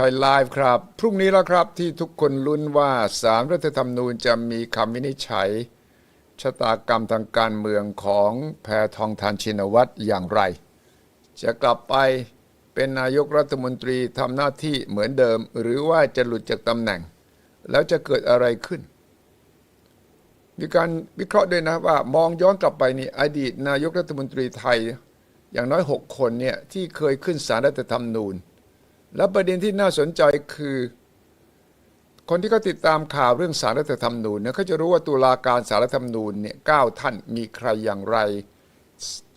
ไทยไลฟ์ครับ พรุ่งนี้แล้วครับที่ทุกคนลุ้นว่าสารรัฐธรรมนูญจะมีคำวินิจฉัย ชะตากรรมทางการเมืองของแพทองทานชินวัตรอย่างไร จะกลับไปเป็นนายกรัฐมนตรีทำหน้าที่เหมือนเดิม หรือว่าจะหลุดจากตำแหน่ง แล้วจะเกิดอะไรขึ้น มีการวิเคราะห์ด้วยนะว่ามองย้อนกลับไปนี่อดีตนายกรัฐมนตรีไทย อย่างน้อย 6 คนเนี่ยที่เคยขึ้นศาลรัฐธรรมนูญ และประเด็นที่น่าสนใจคือ คนที่เขาติดตามข่าวเรื่องสารรัฐธรรมนูญเนี่ยเขาจะรู้ว่าตุลาการสารรัฐธรรมนูญเนี่ยเก้าท่านมีใครอย่างไร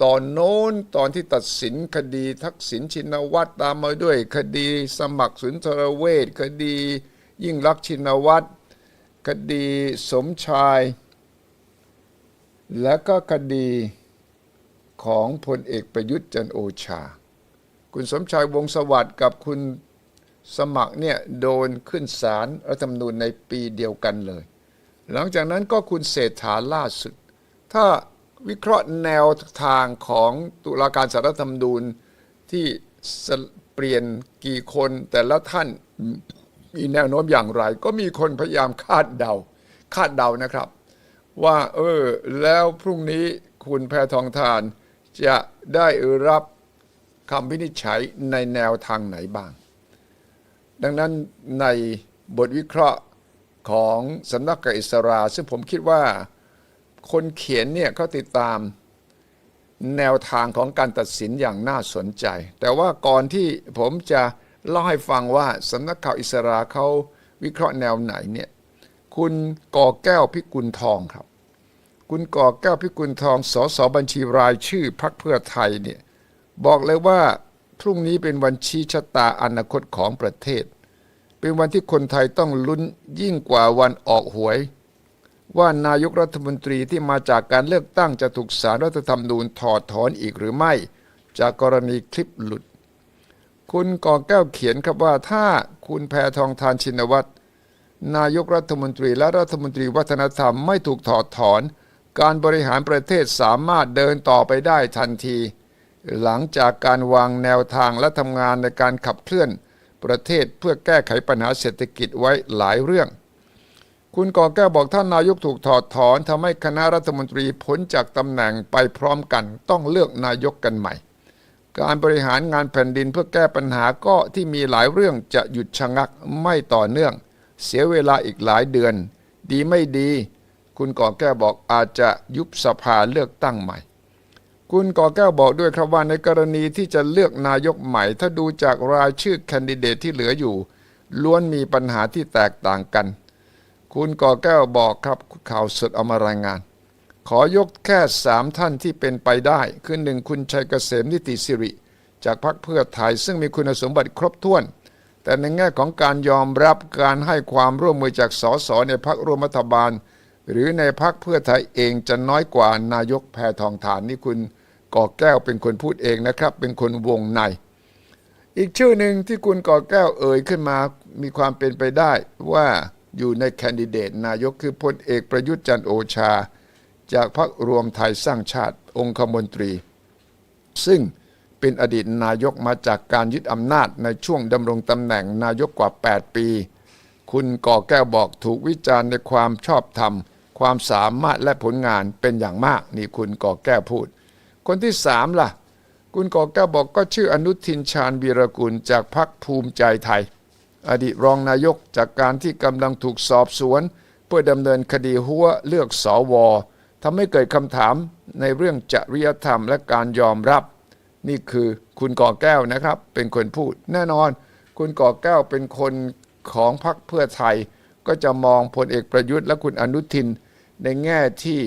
ตอนโน้นตอนที่ตัดสินคดีทักษิณชินวัตรตามมาด้วย คดีสมัครสุนทรเวชคดี ยิ่งรักชินวัตรคดีสมชาย และก็คดีของพลเอกประยุทธ์จันโอชา คุณสมชายวงสวัสดิ์กับคุณสมัครเนี่ยโดนขึ้นศาลรัฐธรรมนูญในปีเดียวกันเลย หลังจากนั้นก็คุณเศรษฐาล่าสุด ถ้าวิเคราะห์แนวทางของตุลาการสารรัฐธรรมนูญที่เปลี่ยนกี่คนแต่ละท่านมีแนวโน้มอย่างไร ก็มีคนพยายามคาดเดา คาดเดานะครับ ว่าเออแล้วพรุ่งนี้คุณแพทองทานจะได้รับ คำวินิจฉัยในแนวทางไหนบ้าง ดังนั้นในบทวิเคราะห์ของสำนักกอิสรา ซึ่งผมคิดว่าคนเขียนเนี่ยเขาติดตามแนวทางของการตัดสินอย่างน่าสนใจ แต่ว่าก่อนที่ผมจะเล่าให้ฟังว่าสำนักข่าวอิสราเขาวิเคราะห์แนวไหนเนี่ยคุณก่อแก้วพิกุลทองครับ คุณก่อแก้วพิกุลทองสสบัญชีรายชื่อพรรคเพื่อไทยเนี่ย บอกเลยว่าพรุ่งนี้เป็นวันชี้ชะตาอนาคตของประเทศ เป็นวันที่คนไทยต้องลุ้นยิ่งกว่าวันออกหวย ว่านายกรัฐมนตรีที่มาจากการเลือกตั้งจะถูกสารรัฐธรรมนูญถอดถอนอีกหรือไม่ จากกรณีคลิปหลุด คุณก่อแก้วเขียนครับว่าถ้าคุณแพทองทานชินวัตรนายกรัฐมนตรีและรัฐมนตรีวัฒนธรรมไม่ถูกถอดถอน การบริหารประเทศสามารถเดินต่อไปได้ทันที หลังจากการวางแนวทางและทำงานในการขับเคลื่อนประเทศเพื่อแก้ไขปัญหาเศรษฐกิจไว้หลายเรื่อง คุณก่อแก้วบอกท่านนายกถูกถอดถอนทำให้คณะรัฐมนตรีพ้นจากตำแหน่งไปพร้อมกัน ต้องเลือกนายกกันใหม่ การบริหารงานแผ่นดินเพื่อแก้ปัญหาก็ที่มีหลายเรื่องจะหยุดชะงักไม่ต่อเนื่อง เสียเวลาอีกหลายเดือน ดีไม่ดี คุณก่อแก้วบอกอาจจะยุบสภาเลือกตั้งใหม่ คุณก่อแก้วบอกด้วยครับว่าในกรณีที่จะเลือกนายกใหม่ ถ้าดูจากรายชื่อแคนดิเดตที่เหลืออยู่ ล้วนมีปัญหาที่แตกต่างกัน คุณก่อแก้วบอกครับข่าวสดเอามารายงาน ขอยกแค่สามท่านที่เป็นไปได้คือหนึ่งคุณชัยเกษมนิติสิริ จากพรรคเพื่อไทยซึ่งมีคุณสมบัติครบถ้วน แต่ในแง่ของการยอมรับการให้ความร่วมมือจากสสในพรรครวมรัฐบาล หรือในพรรคเพื่อไทยเองจะน้อยกว่านายกแพทองทานนี่คุณ ก่อแก้วเป็นคนพูดเองนะครับ เป็นคนวงใน อีกชื่อหนึ่งที่คุณก่อแก้วเอ่ยขึ้นมามีความเป็นไปได้ว่าอยู่ในแคนดิเดตนายกคือพลเอกประยุทธ์จันโอชา จากพรรครวมไทยสร้างชาติองคมนตรี ซึ่งเป็นอดีตนายกมาจากการยึดอำนาจในช่วงดำรงตำแหน่งนายกกว่า 8 ปี คุณก่อแก้วบอกถูกวิจารณ์ในความชอบธรรม ความสามารถและผลงานเป็นอย่างมาก นี่คุณก่อแก้วพูด คนที่สามล่ะ คุณก่อแก้วบอกก็ชื่ออนุทินชาญวีรกุลจากพรรคภูมิใจไทย อดีตรองนายกจากการที่กำลังถูกสอบสวน เพื่อดำเนินคดีหัวเลือกสอวอทำให้เกิดคำถามในเรื่องจริยธรรมและการยอมรับ นี่คือคุณก่อแก้วนะครับ เป็นคนพูดแน่นอน คุณก่อแก้วเป็นคนของพรรคเพื่อไทย ก็จะมองพลเอกประยุทธ์และคุณอนุทิน ในแง่ที่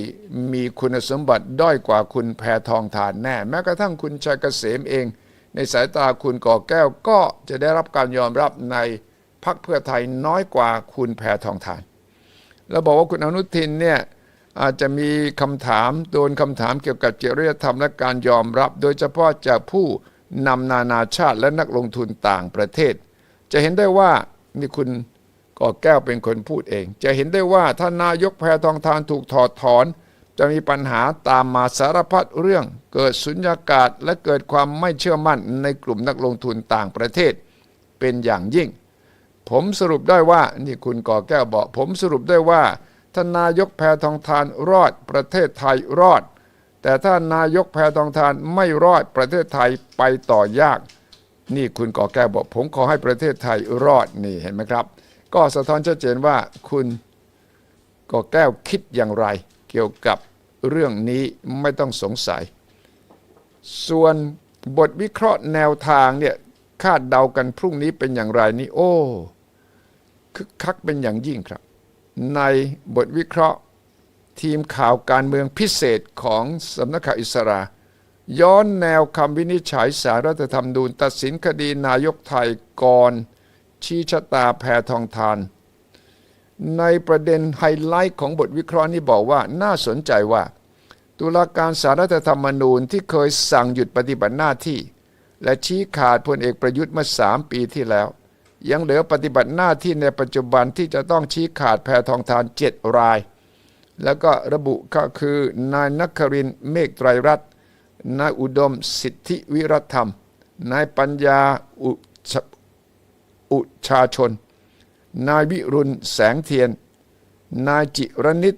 มีคุณสมบัติด้อยกว่าคุณแพทองทานแน่ แม้กระทั่งคุณชัยเกษมเอง ในสายตาคุณก่อแก้วก็จะได้รับการยอมรับในพรรคเพื่อไทยน้อยกว่าคุณแพทองทาน แล้วบอกว่าคุณอนุทินเนี่ยอาจจะมีคำถามโดนคำถามเกี่ยวกับจริยธรรมและการยอมรับ โดยเฉพาะจากผู้นำนานาชาติและนักลงทุนต่างประเทศ จะเห็นได้ว่านี่คุณ ก่อแก้วเป็นคนพูดเอง จะเห็นได้ว่าถ้านายกแพทองทานถูกถอดถอน จะมีปัญหาตามมาสารพัดเรื่อง เกิดสุญญากาศและเกิดความไม่เชื่อมั่นในกลุ่มนักลงทุนต่างประเทศ เป็นอย่างยิ่ง ผมสรุปได้ว่านี่คุณก่อแก้วบอกผมสรุปได้ว่าท่านนายกแพทองทานรอดประเทศไทยรอด แต่ถ้านายกแพทองทานไม่รอดประเทศไทยไปต่อยาก นี่คุณก่อแก้วบอก ผมขอให้ประเทศไทยรอดนี่เห็นไหมครับ ก็สะท้อนชัดเจนว่าคุณก่อแก้วคิดอย่างไร เกี่ยวกับเรื่องนี้ไม่ต้องสงสัย ส่วนบทวิเคราะห์แนวทางเนี่ยคาดเดากันพรุ่งนี้เป็นอย่างไรนี่โอ้คึกคักเป็นอย่างยิ่งครับ ในบทวิเคราะห์ทีมข่าวการเมืองพิเศษของสำนักข่าวอิสรา ย้อนแนวคำวินิจฉัยสารรัฐธรรมนูญตัดสินคดีนายกไทยก่อน ชี้ชะตาแพทองทาน ในประเด็นไฮไลท์ของบทวิเคราะห์นี้บอกว่าน่าสนใจว่า ตุลาการสารรัฐธรรมนูญที่เคยสั่งหยุดปฏิบัติหน้าที่ และชี้ขาดพลเอกประยุทธ์เมื่อสามปีที่แล้ว ยังเหลือปฏิบัติหน้าที่ในปัจจุบันที่จะต้องชี้ขาดแพทองทานเจ็ดราย แล้วก็ระบุก็คือนายนักครินเมฆไตรรัตน์นายอุดมสิทธิวิรัธรรม นายปัญญาอุ อุชาชน นายวิรุณแสงเทียน นายจิรนิต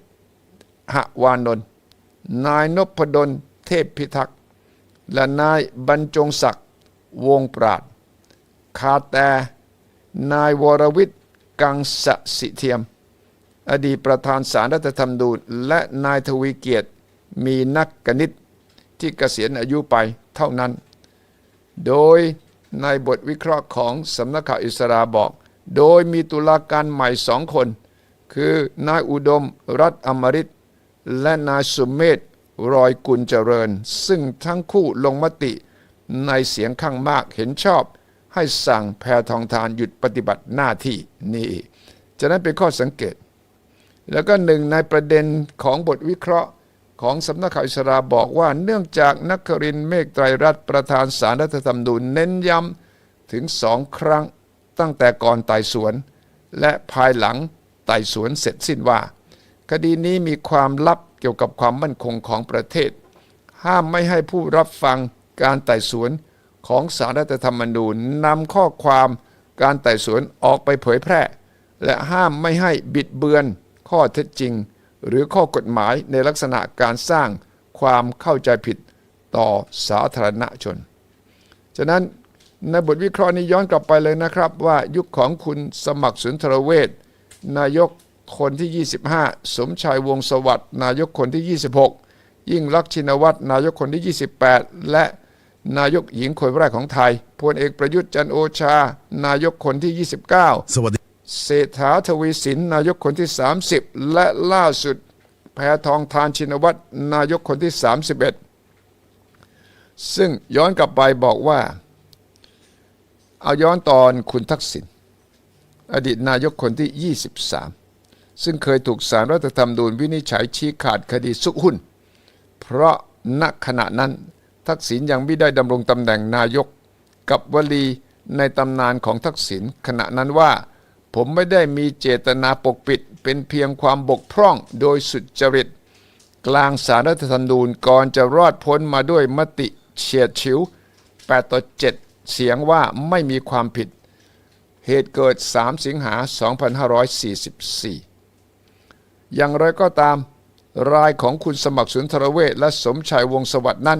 หวานนท์นายนพดลเทพพิทักษ์และนายบรรจงศักดิ์วงปราดคาแต่นายวรวิทย์กังสสิเทียม อดีตประธานสารรัฐธรรมนูญและนายทวีเกียรติมีนักกนิตที่เกษียณอายุไปเท่านั้น โดย ในบทวิเคราะห์ของสำนักข่าวอิสราบอก โดยมีตุลาการใหม่สองคน คือนายอุดมรัฐอมริตและนายสุมเมธรอยกุลเจริญ ซึ่งทั้งคู่ลงมติในเสียงข้างมากเห็นชอบ ให้สั่งแพทองทานหยุดปฏิบัติหน้าที่นี่จะนั้นเป็นข้อสังเกต แล้วก็หนึ่งในประเด็นของบทวิเคราะห์ ของสำนักข่าวอิสราบอกว่าเนื่องจากนักครินเมฆไตรรัตน์ประธานสารรัฐธรรมนูญเน้นย้ำถึงสองครั้งตั้งแต่ก่อนไต่สวน และภายหลังไต่สวนเสร็จสิ้นว่า คดีนี้มีความลับเกี่ยวกับความมั่นคงของประเทศ ห้ามไม่ให้ผู้รับฟังการไต่สวนของสารรัฐธรรมนูญนำข้อความการไต่สวนออกไปเผยแพร่ และห้ามไม่ให้บิดเบือนข้อเท็จจริง หรือข้อกฎหมายในลักษณะการสร้างความเข้าใจผิดต่อสาธารณชน ฉะนั้นในบทวิเคราะห์นี้ย้อนกลับไปเลยนะครับ ว่ายุคของคุณสมัครสุนทรเวชนายกคนที่ 25 สมชายวงสวัสด์นายกคนที่ 26 ยิ่งลักษณ์ชินวัตรนายกคนที่ 28 และนายกหญิงคนแรกของไทยพลเอกประยุทธ์จันโอชา นายกคนที่ 29 สวัสดี เศรษฐาทวีสินนายกคนที่ 30 และล่าสุดแพทองทานชินวัตรนายกคนที่ 31 ซึ่งย้อนกลับไปบอกว่า เอาย้อนตอนคุณทักษิณอดีตนายกคนที่ 23 ซึ่งเคยถูกสารรัฐธรรมนูญวินิจฉัยชี้ขาดคดีซุกหุ้น เพราะณขณะนั้นทักษิณยังไม่ได้ดำรงตำแหน่งนายกกับวลีในตำนานของทักษิณขณะนั้นว่า ผมไม่ได้มีเจตนาปกปิด เป็นเพียงความบกพร่องโดยสุจริต กลางสารรัฐธรรมนูญก่อนจะรอดพ้นมาด้วยมติเฉียดฉิว8ต่อ7 เสียงว่าไม่มีความผิด เหตุเกิด 3 สิงหา 2544 อย่างไรก็ตาม รายของคุณสมัครสุนทรเวชและสมชัยวงสวัสดินั้น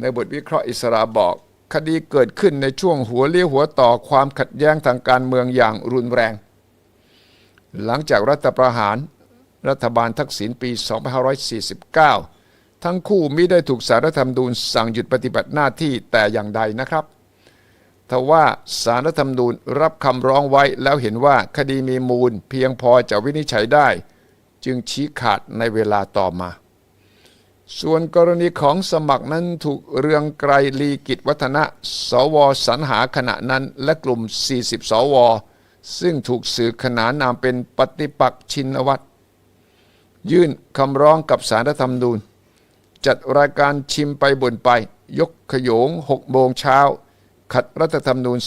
ในบทวิเคราะห์อิสราบอก คดีเกิดขึ้นในช่วงหัวเลี้ยวหัวต่อความขัดแย้งทางการเมืองอย่างรุนแรง หลังจากรัฐประหาร รัฐบาลทักษิณปี 2549 ทั้งคู่มิได้ถูกสารรัฐธรรมนูญสั่งหยุดปฏิบัติหน้าที่แต่อย่างใดนะครับทว่าสารรัฐธรรมนูญรับคำร้องไว้แล้วเห็นว่าคดีมีมูลเพียงพอจะวินิจฉัยได้ จึงชี้ขาดในเวลาต่อมา ส่วนกรณีของสมัครนั้นถูกเรืองไกรลีกิจวัฒนะ สวสรรหาขณะนั้นและกลุ่ม 40 สว ซึ่งถูกสื่อขนานนามเป็นปฏิปักษ์ชินวัตร ยื่นคำร้องกับสารรัฐธรรมนูญ จัดรายการชิมไปบ่นไป ยกขยง6โมงเช้า ขัดรัฐธรรมนูญ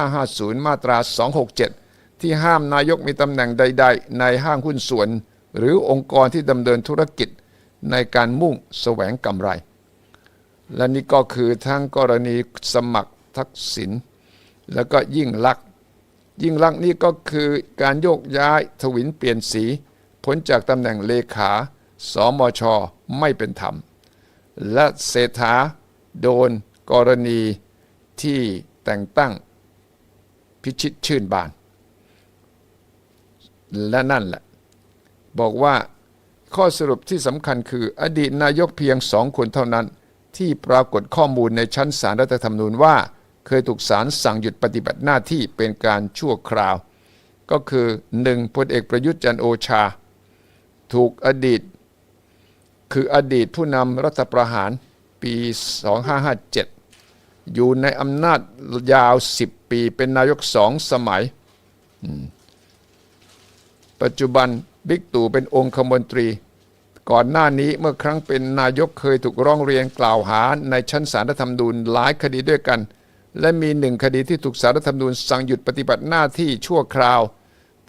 2550 มาตรา 267 ที่ห้ามนายกมีตำแหน่งใด ๆ ในห้างหุ้นส่วน หรือองค์กรที่ดำเนินธุรกิจในการมุ่งแสวงกำไร และนี่ก็คือทั้งกรณีสมัครทักษิณแล้วก็ยิ่งลักษ ยิ่งลักษณ์นี่ก็คือการโยกย้ายทวินเปลี่ยนสีพ้นจากตำแหน่งเลขาสมชไม่เป็นธรรม และเศรษฐาโดนกรณีที่แต่งตั้งพิชิตชื่นบาน และนั่นแหละ บอกว่าข้อสรุปที่สำคัญคืออดีตนายกเพียงสองคนเท่านั้น ที่ปรากฏข้อมูลในชั้นศาลรัฐธรรมนูญว่า เคยถูกศาลสั่งหยุดปฏิบัติหน้าที่เป็นการชั่วคราว ก็คือหนึ่งพลเอกประยุทธ์จันโอชา ถูกอดีต คืออดีตผู้นำรัฐประหารปี 2557 อยู่ในอำนาจยาว 10 ปีเป็นนายกสองสมัย ปัจจุบันบิ๊กตู่เป็นองคมนตรี ก่อนหน้านี้เมื่อครั้งเป็นนายกเคยถูกร้องเรียนกล่าวหาในชั้นศาลรัฐธรรมนูญหลายคดีด้วยกัน และมีหนึ่งคดีที่ถูกศาลรัฐธรรมนูญสั่งหยุดปฏิบัติหน้าที่ชั่วคราว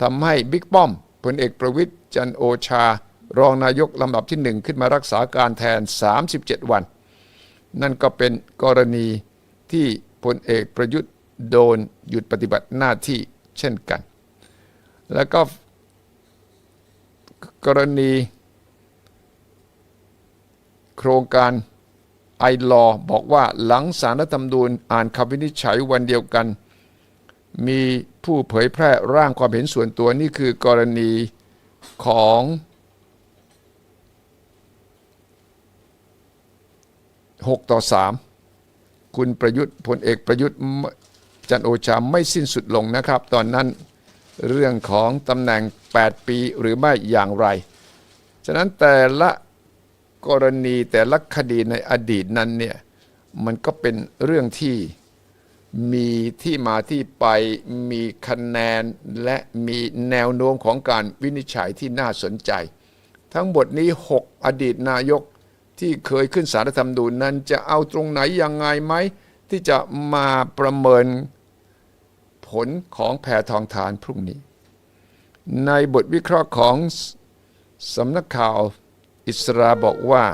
ทำให้บิ๊กป้อมพลเอกประวิทย์จันโอชา รองนายกลำดับที่หนึ่งขึ้นมารักษาการแทน 37 วัน นั่นก็เป็นกรณีที่พลเอกประยุทธ์โดนหยุดปฏิบัติหน้าที่เช่นกัน แล้วก็กรณีโครงการ ไอรอบอกว่าหลังสารรัฐธรรมนูญอ่านคำวินิจฉัยวันเดียวกัน มีผู้เผยแพร่ร่างความเห็นส่วนตัวนี่คือกรณีของ6ต่อ3คุณประยุทธ์พลเอกประยุทธ์จันโอชาไม่สิ้นสุดลงนะครับ ตอนนั้นเรื่องของตำแหน่ง 8 ปีหรือไม่อย่างไร ฉะนั้นแต่ละ กรณีแต่ละคดีในอดีตนั้นเนี่ยมันก็เป็นเรื่องที่มีที่มาที่ไปมีคะแนนและมีแนวโน้มของการวินิจฉัยที่น่าสนใจ ทั้งหมดนี้ 6 อดีตนายกที่เคยขึ้นสารธรรมนูญนั้นจะเอาตรงไหนยังไงไหม ที่จะมาประเมินผลของแพทองทานพรุ่งนี้ ในบทวิเคราะห์ของสำนักข่าว อิสราบอกว่า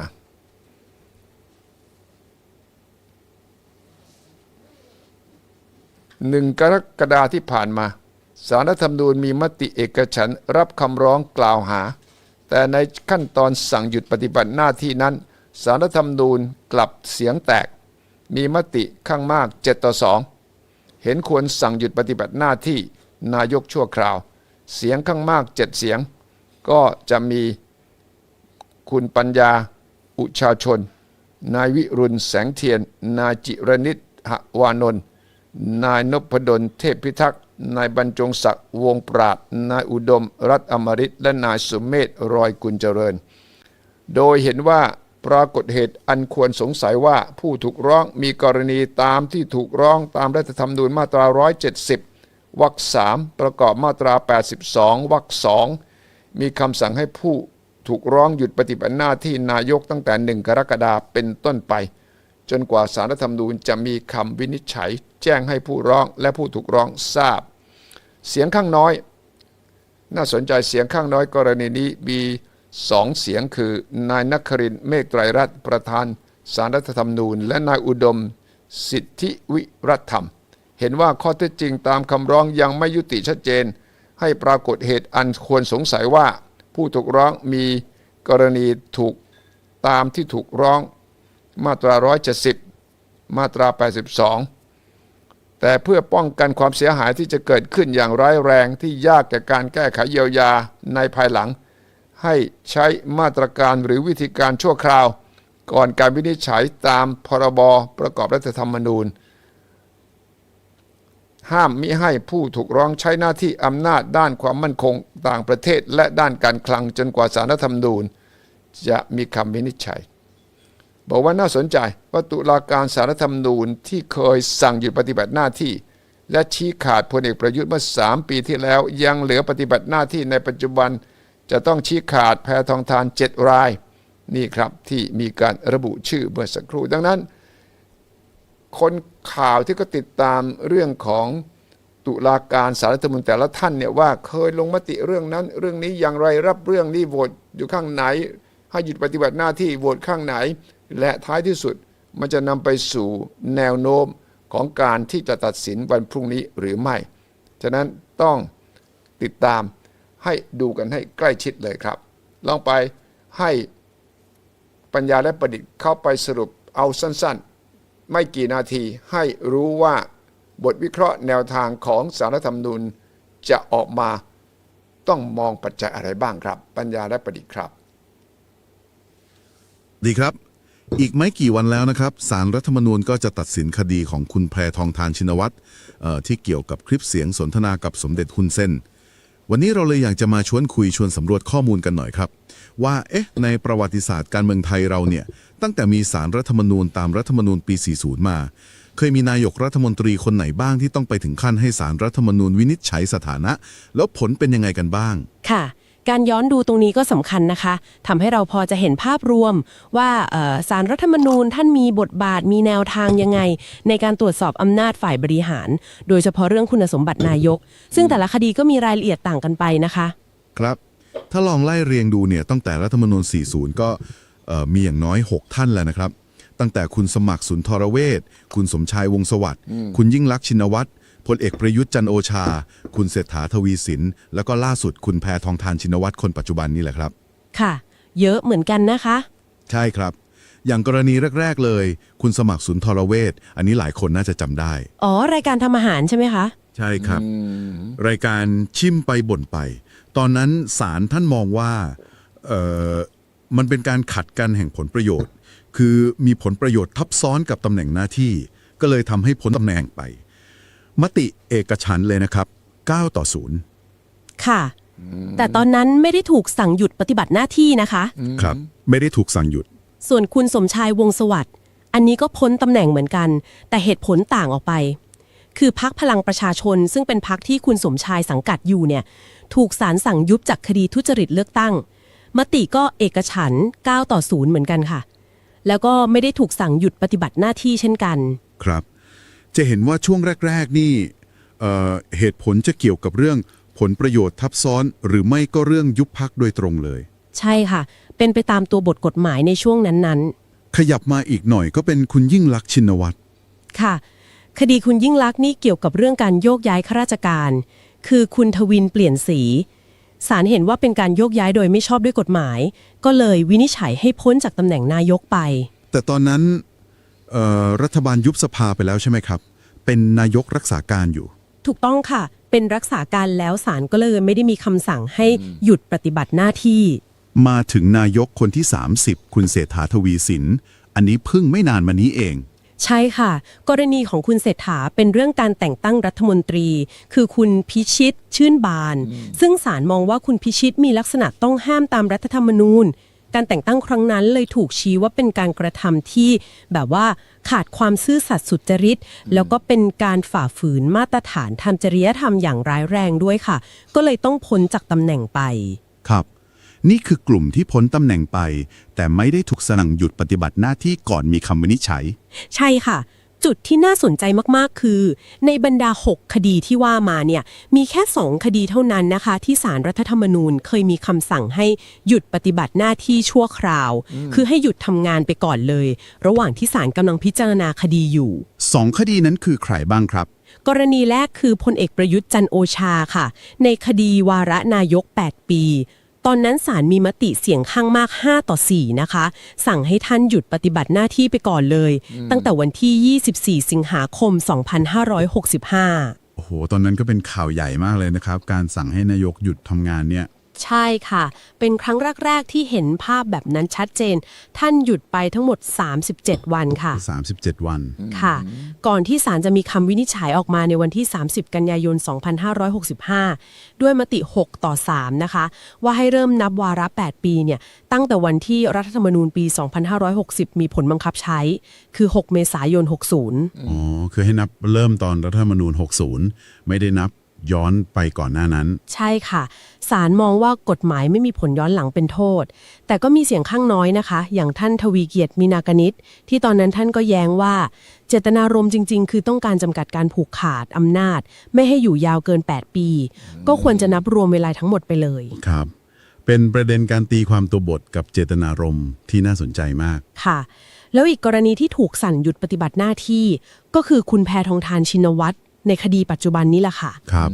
หนึ่งกรกฎาที่ผ่านมา สารธรรมนูญมีมติเอกฉันรับคำร้องกล่าวหา แต่ในขั้นตอนสั่งหยุดปฏิบัติหน้าที่นั้น สารธรรมนูญกลับเสียงแตก มีมติข้างมาก 7 ต่อ 2 เห็นควรสั่งหยุดปฏิบัติหน้าที่นายกชั่วคราว เสียงข้างมาก 7 เสียง ก็จะมี คุณปัญญาอุชาชน นายวิรุณแสงเทียน นายจิรนิตหวานนท์นายนพดลเทพพิทักษ์ นายบรรจงศักดิ์วงปราด นายอุดมรัตอมริต และนายสุเมธรอยกุลเจริญ โดยเห็นว่าปรากฏเหตุอันควรสงสัยว่าผู้ถูกร้องมีกรณีตามที่ถูกร้องตามรัฐธรรมนูญมาตรา 170 วรรคสามประกอบมาตรา 82 วรรคสองมีคำสั่งให้ผู้ ถูกร้องหยุดปฏิบัติหน้าที่นายกตั้งแต่1กรกฎาคมเป็นต้นไป จนกว่าสารรัฐธรรมนูญจะมีคำวินิจฉัย แจ้งให้ผู้ร้องและผู้ถูกร้องทราบ เสียงข้างน้อย น่าสนใจเสียงข้างน้อยกรณีนี้มีสองเสียงคือนายนักครินเมฆไตรรัตน์ประธานสารรัฐธรรมนูญ และนายอุดม สิทธิวิรัตธรรม เห็นว่าข้อเท็จจริงตามคำร้องยังไม่ยุติชัดเจน ให้ปรากฏเหตุอันควรสงสัยว่า ผู้ถูกร้องมีกรณีถูกตามที่ถูกร้องมาตรา 170 มาตรา 82 แต่เพื่อป้องกันความเสียหายที่จะเกิดขึ้นอย่างร้ายแรงที่ยากแก่การแก้ไขเยียวยาในภายหลัง ให้ใช้มาตรการหรือวิธีการชั่วคราว ก่อนการวินิจฉัยตามพรบประกอบรัฐธรรมนูญ ห้ามมิให้ผู้ถูกร้องใช้หน้าที่อำนาจด้านความมั่นคงต่างประเทศ และด้านการคลังจนกว่าสารธรรมนูญ จะมีคำวินิจฉัย บอกว่าน่าสนใจว่าตุลาการสารธรรมนูญที่เคยสั่งหยุดปฏิบัติหน้าที่ และชี้ขาดพลเอกประยุทธ์เมื่อสามปีที่แล้ว ยังเหลือปฏิบัติหน้าที่ในปัจจุบันจะต้องชี้ขาดแพทองทานเจ็ดราย นี่ครับที่มีการระบุชื่อเมื่อสักครู่ดังนั้น คนข่าวที่ก็ติดตามเรื่องของตุลาการสารรัฐธรรมนูญแต่ละท่านเนี่ยว่าเคยลงมติเรื่องนั้น เรื่องนี้อย่างไรรับเรื่องนี้โหวตอยู่ข้างไหน ให้หยุดปฏิบัติหน้าที่โหวตข้างไหน และท้ายที่สุดมันจะนำไปสู่แนวโน้มของการที่จะตัดสินวันพรุ่งนี้หรือไม่ ฉะนั้นต้องติดตามให้ดูกันให้ใกล้ชิดเลยครับ ลองไปให้ปัญญาและประดิษฐ์เข้าไปสรุปเอาสั้น ๆ ไม่กี่นาทีให้รู้ว่าบทวิเคราะห์แนวทางของสารธรรมนูญจะออกมาต้องมองปัจจัยอะไรบ้างครับ ปัญญาและประดิษฐ์ครับ ดีครับ อีกไม่กี่วันแล้วนะครับสารรัฐธรรมนูญก็จะตัดสินคดีของคุณแพรทองทานชินวัตรที่เกี่ยวกับคลิปเสียงสนทนากับสมเด็จฮุนเซน วันนี้เราเลยอยากจะมาชวนคุยชวนสำรวจข้อมูลกันหน่อยครับ ว่าเอ๊ะในประวัติศาสตร์การเมืองไทยเราเนี่ยตั้งแต่มีสารรัฐธรรมนูญตามรัฐธรรมนูญปี 40 มา เคยมีนายกรัฐมนตรีคนไหนบ้างที่ต้องไปถึงขั้นให้สารรัฐธรรมนูญวินิจฉัยสถานะ แล้วผลเป็นยังไงกันบ้าง ค่ะ การย้อนดูตรงนี้ก็สำคัญนะคะทำให้เราพอจะเห็นภาพรวมว่าเอ่อสารรัฐธรรมนูญท่านมีบทบาทมีแนวทางยังไง ในการตรวจสอบอำนาจฝ่ายบริหาร โดยเฉพาะเรื่องคุณสมบัตินายก ซึ่งแต่ละคดีก็มีรายละเอียดต่างกันไปนะคะ ครับ ถ้าลองไล่เรียงดูเนี่ยตั้งแต่รัฐธรรมนูญ 40 ก็เอ่อมีอย่างน้อย 6 ท่านแล้วนะครับตั้งแต่คุณสมัครสุนทรเวชคุณสมชายวงศ์สวัสดิ์ คุณยิ่งลักษณ์ชินวัตร พลเอกประยุทธ์จันทร์โอชา คุณเศรษฐาทวีสิน แล้วก็ล่าสุดคุณแพทองทานชินวัตรคนปัจจุบันนี่แหละครับ ค่ะ เยอะเหมือนกันนะคะ ใช่ครับ อย่างกรณีแรก ๆ เลย คุณสมัครสุนทรเวชอันนี้หลายคนน่าจะจำได้ อ๋อ รายการทำอาหารใช่ไหมคะ ใช่ครับ รายการชิมไปบ่นไป ตอนนั้นศาลท่านมองว่าเอ่อมันเป็นการขัดกันแห่งผลประโยชน์ คือมีผลประโยชน์ทับซ้อนกับตำแหน่งหน้าที่ ก็เลยทำให้พ้นตำแหน่งไป มติเอกฉันท์เลยนะครับ 9 ต่อ 0 ค่ะ แต่ตอนนั้นไม่ได้ถูกสั่งหยุดปฏิบัติหน้าที่นะคะ ครับ ไม่ได้ถูกสั่งหยุด ส่วนคุณสมชายวงศ์สวัสดิ์อันนี้ก็พ้นตำแหน่งเหมือนกัน แต่เหตุผลต่างออกไป คือพักพลังประชาชน ซึ่งเป็นพักที่คุณสมชายสังกัดอยู่เนี่ย ถูกศาลสั่งยุบจากคดีทุจริตเลือกตั้ง มติก็เอกฉันท์9ต่อ0เหมือนกันค่ะ แล้วก็ไม่ได้ถูกสั่งหยุดปฏิบัติหน้าที่เช่นกัน ครับ จะเห็นว่าช่วงแรก ๆ นี่เอ่อเหตุผลจะเกี่ยวกับเรื่องผลประโยชน์ทับซ้อน หรือไม่ก็เรื่องยุบพักโดยตรงเลย ใช่ค่ะ เป็นไปตามตัวบทกฎหมายในช่วงนั้นๆ ขยับมาอีกหน่อยก็เป็นคุณยิ่งลักษณ์ชินวัตรค่ะ คดีคุณยิ่งลักษณ์นี่เกี่ยวกับเรื่องการโยกย้ายข้าราชการ คือคุณทวินเปลี่ยนสีศาลเห็นว่าเป็นการโยกย้ายโดยไม่ชอบด้วยกฎหมาย ก็เลยวินิจฉัยให้พ้นจากตำแหน่งนายกไป แต่ตอนนั้นเอ่อ รัฐบาลยุบสภาไปแล้วใช่ไหมครับ เป็นนายกรักษาการอยู่ ถูกต้องค่ะ เป็นรักษาการแล้วศาลก็เลยไม่ได้มีคำสั่งให้หยุดปฏิบัติหน้าที่ มาถึงนายกคนที่ 30 คุณเศรษฐาทวีสิน อันนี้เพิ่งไม่นานมานี้เอง ใช่ค่ะ กรณีของคุณเศรษฐาเป็นเรื่องการแต่งตั้งรัฐมนตรี คือคุณพิชิตชื่นบาน ซึ่งศาลมองว่าคุณพิชิตมีลักษณะต้องห้ามตามรัฐธรรมนูญ การแต่งตั้งครั้งนั้นเลยถูกชี้ว่าเป็นการกระทำที่แบบว่าขาดความซื่อสัตย์สุจริต แล้วก็เป็นการฝ่าฝืนมาตรฐานทางจริยธรรมอย่างร้ายแรงด้วยค่ะ ก็เลยต้องพ้นจากตำแหน่งไปครับ นี่คือกลุ่มที่พ้นตำแหน่งไป แต่ไม่ได้ถูกสั่งหยุดปฏิบัติหน้าที่ก่อนมีคำวินิจฉัย ใช่ค่ะ จุดที่น่าสนใจมากๆ คือ ในบรรดา 6 คดีที่ว่ามาเนี่ยมีแค่ 2 คดีเท่านั้นนะคะ ที่สารรัฐธรรมนูญเคยมีคำสั่งให้หยุดปฏิบัติหน้าที่ชั่วคราว คือให้หยุดทำงานไปก่อนเลย ระหว่างที่ศาลกำลังพิจารณาคดีอยู่ สองคดีนั้นคือใครบ้างครับ กรณีแรกคือพลเอกประยุทธ์จันทร์โอชาค่ะ ในคดีวาระนายก 8 ปี ตอนนั้นศาลมีมติเสียงข้างมาก 5 ต่อ 4 นะคะ สั่งให้ท่านหยุดปฏิบัติหน้าที่ไปก่อนเลย ตั้งแต่วันที่ 24 สิงหาคม 2565 โอ้โห ตอนนั้นก็เป็นข่าวใหญ่มากเลยนะครับ การสั่งให้นายกหยุดทำงานเนี่ย ใช่ค่ะ เป็นครั้งแรก ๆ ที่เห็นภาพแบบนั้นชัดเจน ท่านหยุดไปทั้งหมด 37 วันค่ะ 37 วัน ค่ะ ก่อนที่ศาลจะมีคำวินิจฉัยออกมาในวันที่ 30 กันยายน 2565 ด้วยมติ 6 ต่อ 3 นะคะ ว่าให้เริ่มนับวาระ 8 ปีเนี่ย ตั้งแต่วันที่รัฐธรรมนูญปี 2560 มีผลบังคับใช้ คือ 6 เมษายน 60 อ๋อ คือให้นับเริ่มตอนรัฐธรรมนูญ 60 ไม่ได้นับ ย้อนไปก่อนหน้านั้น ใช่ค่ะ ศาลมองว่ากฎหมายไม่มีผลย้อนหลังเป็นโทษ แต่ก็มีเสียงข้างน้อยนะคะ อย่างท่านทวีเกียรติมีนากนิตที่ตอนนั้นท่านก็แย้งว่า เจตนารมณ์จริง ๆ คือต้องการจำกัดการผูกขาดอำนาจ ไม่ให้อยู่ยาวเกิน 8 ปี ก็ควรจะนับรวมเวลาทั้งหมดไปเลย ครับ เป็นประเด็นการตีความตัวบทกับเจตนารมณ์ที่น่าสนใจมาก ค่ะ แล้วอีกกรณีที่ถูกสั่นหยุดปฏิบัติหน้าที่ ก็คือคุณแพทองทานชินวัตร ในคดีปัจจุบันนี้แหละค่ะ ครับ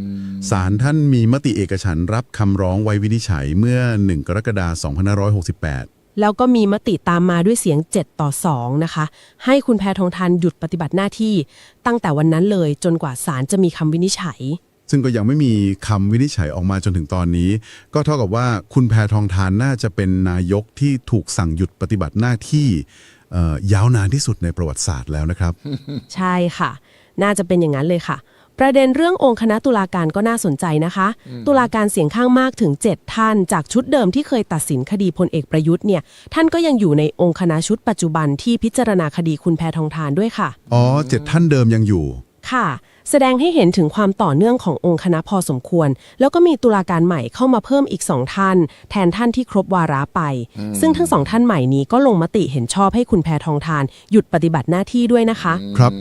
ศาลท่านมีมติเอกฉันท์รับคำร้องไว้วินิจฉัยเมื่อ 1 กรกฎาคม2568 แล้วก็มีมติตามมาด้วยเสียง 7 ต่อ 2 นะคะ ให้คุณแพทองทานหยุดปฏิบัติหน้าที่ ตั้งแต่วันนั้นเลยจนกว่าศาลจะมีคำวินิจฉัย ซึ่งก็ยังไม่มีคำวินิจฉัยออกมาจนถึงตอนนี้ ก็เท่ากับว่าคุณแพทองทานน่าจะเป็นนายกที่ถูกสั่งหยุดปฏิบัติหน้าที่เอ่อยาวนานที่สุดในประวัติศาสตร์แล้วนะครับ ใช่ค่ะ น่าจะเป็นอย่างนั้นเลยค่ะ ประเด็นเรื่ององค์คณะตุลาการก็น่าสนใจนะคะ ตุลาการเสียงข้างมากถึง 7 ท่าน จากชุดเดิมที่เคยตัดสินคดีพลเอกประยุทธ์เนี่ย ท่านก็ยังอยู่ในองค์คณะชุดปัจจุบันที่พิจารณาคดีคุณแพทองทานด้วยค่ะ อ๋อเจ็ดท่านเดิมยังอยู่ ค่ะ แสดงให้เห็นถึงความต่อเนื่องขององค์คณะพอสมควร แล้วก็มีตุลาการใหม่เข้ามาเพิ่มอีกสองท่าน แทนท่านที่ครบวาระไป ซึ่งทั้งสองท่านใหม่นี้ก็ลงมติเห็นชอบให้คุณแพทองทาน หยุดปฏิบัติหน้าที่ด้วยนะคะ ครับ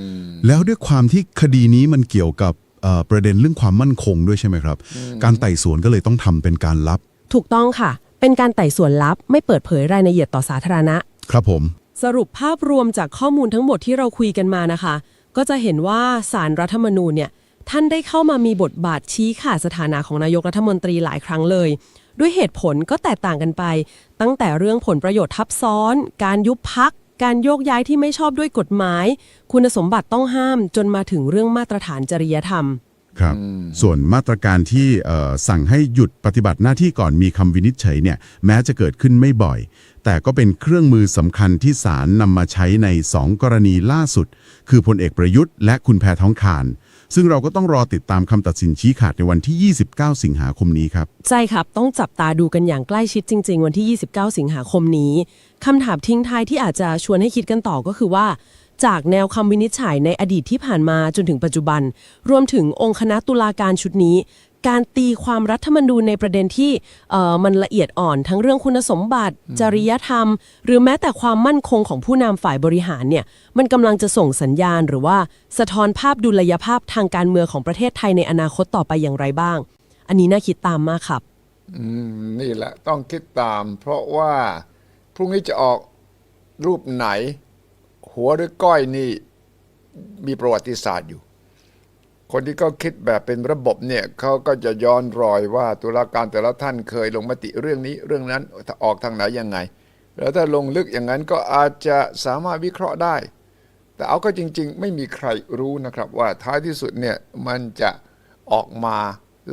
แล้วด้วยความที่คดีนี้มันเกี่ยวกับเอ่อประเด็นเรื่องความมั่นคงด้วยใช่ไหมครับ การไต่สวนก็เลยต้องทำเป็นการลับ ถูกต้องค่ะ เป็นการไต่สวนลับ ไม่เปิดเผยรายละเอียดต่อสาธารณะ ครับผม สรุปภาพรวมจากข้อมูลทั้งหมดที่เราคุยกันมานะคะ ก็จะเห็นว่าสารรัฐธรรมนูญเนี่ยท่านได้เข้ามามีบทบาทชี้ขาดสถานะของนายกรัฐมนตรีหลายครั้งเลย ด้วยเหตุผลก็แตกต่างกันไป ตั้งแต่เรื่องผลประโยชน์ทับซ้อน การยุบพัก การโยกย้ายที่ไม่ชอบด้วยกฎหมาย คุณสมบัติต้องห้ามจนมาถึงเรื่องมาตรฐานจริยธรรม ครับ ส่วนมาตรการที่เอ่อสั่งให้หยุดปฏิบัติหน้าที่ก่อนมีคำวินิจฉัยเนี่ยแม้จะเกิดขึ้นไม่บ่อย แต่ก็เป็นเครื่องมือสำคัญที่ศาลนำมาใช้ใน 2 กรณีล่าสุด คือพลเอกประยุทธ์และคุณแพท้องขานซึ่งเราก็ต้องรอติดตามคำตัดสินชี้ขาดในวันที่ 29 สิงหาคมนี้ครับ ใช่ครับ ต้องจับตาดูกันอย่างใกล้ชิดจริง ๆ วันที่ 29 สิงหาคมนี้คำถามทิ้งท้ายที่อาจจะชวนให้คิดกันต่อก็คือว่า จากแนวคำวินิจฉัยในอดีตที่ผ่านมาจนถึงปัจจุบัน รวมถึงองค์คณะตุลาการชุดนี้ การตีความรัฐธรรมนูญในประเด็นที่เอ่อมันละเอียดอ่อน ทั้งเรื่องคุณสมบัติ จริยธรรม หรือแม้แต่ความมั่นคงของผู้นำฝ่ายบริหารเนี่ยมันกำลังจะส่งสัญญาณ หรือว่าสะท้อนภาพดุลยภาพทางการเมืองของประเทศไทยในอนาคตต่อไปอย่างไรบ้าง อันนี้น่าคิดตามมากครับ อืมนี่แหละต้องคิดตาม เพราะว่าพรุ่งนี้จะออกรูปไหน หัวหรือก้อยนี่มีประวัติศาสตร์อยู่ คนที่เขาคิดแบบเป็นระบบเนี่ยเขาก็จะย้อนรอยว่าตุลาการแต่ละท่านเคยลงมติเรื่องนี้เรื่องนั้นออกทางไหนยังไง แล้วถ้าลงลึกอย่างนั้นก็อาจจะสามารถวิเคราะห์ได้ แต่เอาก็จริง ๆ ไม่มีใครรู้นะครับว่าท้ายที่สุดเนี่ยมันจะออกมา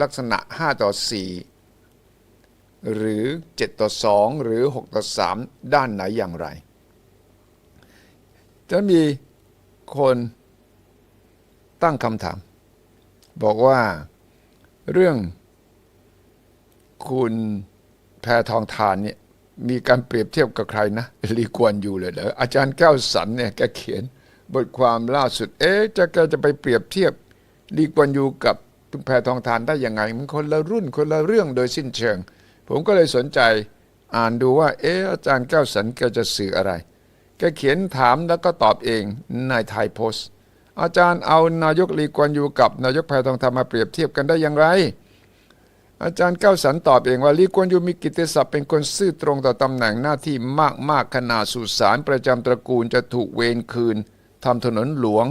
ลักษณะ 5 ต่อ 4 หรือ 7 ต่อ 2 หรือ 6 ต่อ 3 ด้านไหนอย่างไร จะมีคนตั้งคำถาม บอกว่าเรื่องคุณแพทองทานเนี่ยมีการเปรียบเทียบกับใครนะลีกวนอยู่เลยเหรออาจารย์แก้วสันเนี่ยแกเขียนบทความล่าสุด เอ๊ะจะแกจะไปเปรียบเทียบลีกวนอยู่กับคุณแพทองทานได้ยังไง มันคนละรุ่นคนละเรื่องโดยสิ้นเชิง ผมก็เลยสนใจอ่านดูว่า เอ๊ะอาจารย์แก้วสันแกจะสื่ออะไร แกเขียนถามแล้วก็ตอบเองในไทยโพสต์ อาจารย์เอานายกลีกวนอยู่กับนายกแพทองทานมมาเปรียบเทียบกันได้อย่างไร อาจารย์เก้าสันตอบเองว่าลีกวนยูมีกิตติศัพท์เป็นคนซื่อตรงต่อตำแหน่งหน้าที่มากมากๆขนาดสุสานประจำตระกูลจะถูกเวรคืนทำถนนหลวง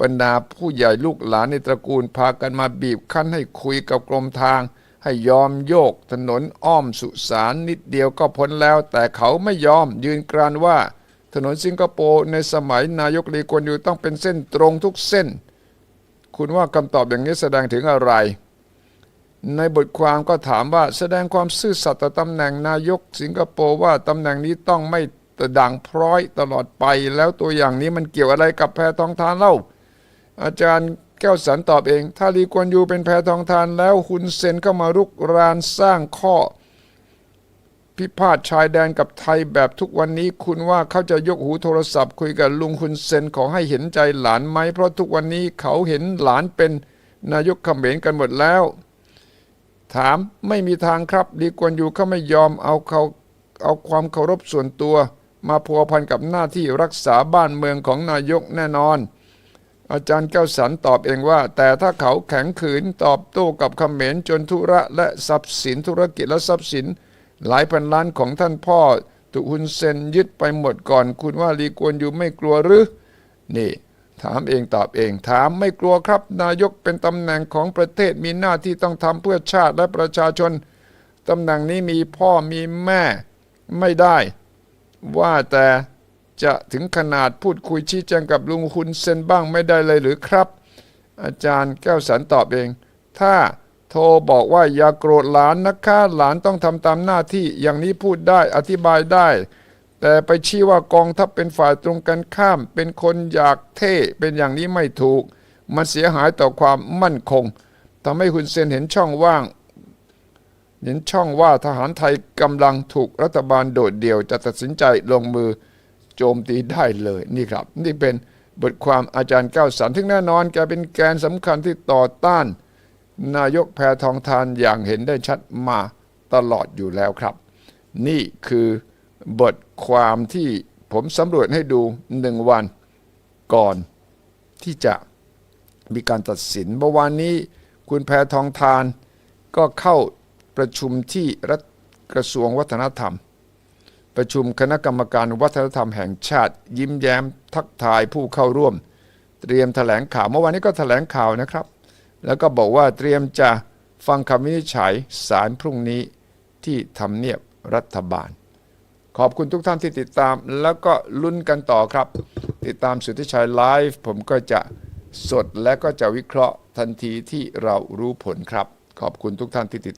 บรรดาผู้ใหญ่ลูกหลานในตระกูลพากันมาบีบคั้นให้คุยกับกรมทาง ให้ยอมโยกถนนอ้อมสุสานนิดเดียวก็พ้นแล้ว แต่เขาไม่ยอมยืนกรานว่า ถนนสิงคโปร์ในสมัยนายกลีกวนอยู่ต้องเป็นเส้นตรงทุกเส้น คุณว่าคำตอบอย่างนี้แสดงถึงอะไร ในบทความก็ถามว่าแสดงความซื่อสัตย์ต่อตำแหน่งนายกสิงคโปร์ว่าตำแหน่งนี้ต้องไม่ด่างพร้อยตลอดไป แล้วตัวอย่างนี้มันเกี่ยวอะไรกับแพทองทานเล่า อาจารย์แก้วสันตอบเอง ถ้าลีกวนยูเป็นแพทองทานแล้วฮุนเซนเข้ามารุกรานสร้างข้อ พิพาทชายแดนกับไทยแบบทุกวันนี้คุณว่าเขาจะยกหูโทรศัพท์คุยกับลุงฮุนเซนขอให้เห็นใจหลานไหม เพราะทุกวันนี้เขาเห็นหลานเป็นนายกเขมรกันหมดแล้ว ถามไม่มีทางครับลีกวนยูเขาไม่ยอมเอาเขาเอาความเคารพส่วนตัว มาพัวพันกับหน้าที่รักษาบ้านเมืองของนายกแน่นอน อาจารย์แก้วสันตอบเองว่า แต่ถ้าเขาแข็งขืนตอบโต้กับเขมรจนธุระและทรัพย์สินธุรกิจและทรัพย์สิน หลายพันล้านของท่านพ่อถูกฮุนเซนยึดไปหมดก่อน คุณว่าลีกวนอยู่ไม่กลัวหรือนี่ ถามเองตอบเอง ถามไม่กลัวครับ นายกเป็นตำแหน่งของประเทศมีหน้าที่ต้องทำเพื่อชาติและประชาชนตำแหน่งนี้มีพ่อมีแม่ไม่ได้ ว่าแต่จะถึงขนาดพูดคุยชี้แจงกับลุงคุณเซนบ้างไม่ได้เลยหรือครับ อาจารย์แก้วสันตอบเอง ถ้า โทรบอกว่าอย่าโกรธหลานนะคะหลานต้องทำตามหน้าที่อย่างนี้พูดได้อธิบายได้ แต่ไปชี้ว่ากองทัพเป็นฝ่ายตรงกันข้าม เป็นคนอยากเท่เป็นอย่างนี้ไม่ถูก มันเสียหายต่อความมั่นคงทำให้คุณเซนเห็นช่องว่าง เห็นช่องว่าทหารไทยกำลังถูกรัฐบาลโดดเดี่ยว จะตัดสินใจลงมือโจมตีได้เลยนี่ครับ นี่เป็นบทความอาจารย์ก้าวสันที่แน่นอนแกเป็นแกนสำคัญที่ต่อต้าน นายกแพทองทานอย่างเห็นได้ชัดมาตลอดอยู่แล้วครับ นี่คือบทความที่ผมสำรวจให้ดูหนึ่งวันก่อนที่จะมีการตัดสินเมื่อวานนี้คุณแพทองทานก็เข้าประชุมที่รัฐกระทรวงวัฒนธรรม ประชุมคณะกรรมการวัฒนธรรมแห่งชาติ ยิ้มแย้มทักทายผู้เข้าร่วม เตรียมแถลงข่าวเมื่อวานนี้ก็แถลงข่าวนะครับ แล้วก็บอกว่าเตรียมจะฟังคำวินิจฉัยสารพรุ่งนี้ที่ทำเนียบรัฐบาล ขอบคุณทุกท่านที่ติดตาม แล้วก็ลุ้นกันต่อครับ ติดตามสุทธิชัยไลฟ์ผมก็จะสดและก็จะวิเคราะห์ทันทีที่เรารู้ผลครับ ขอบคุณทุกท่านที่ติด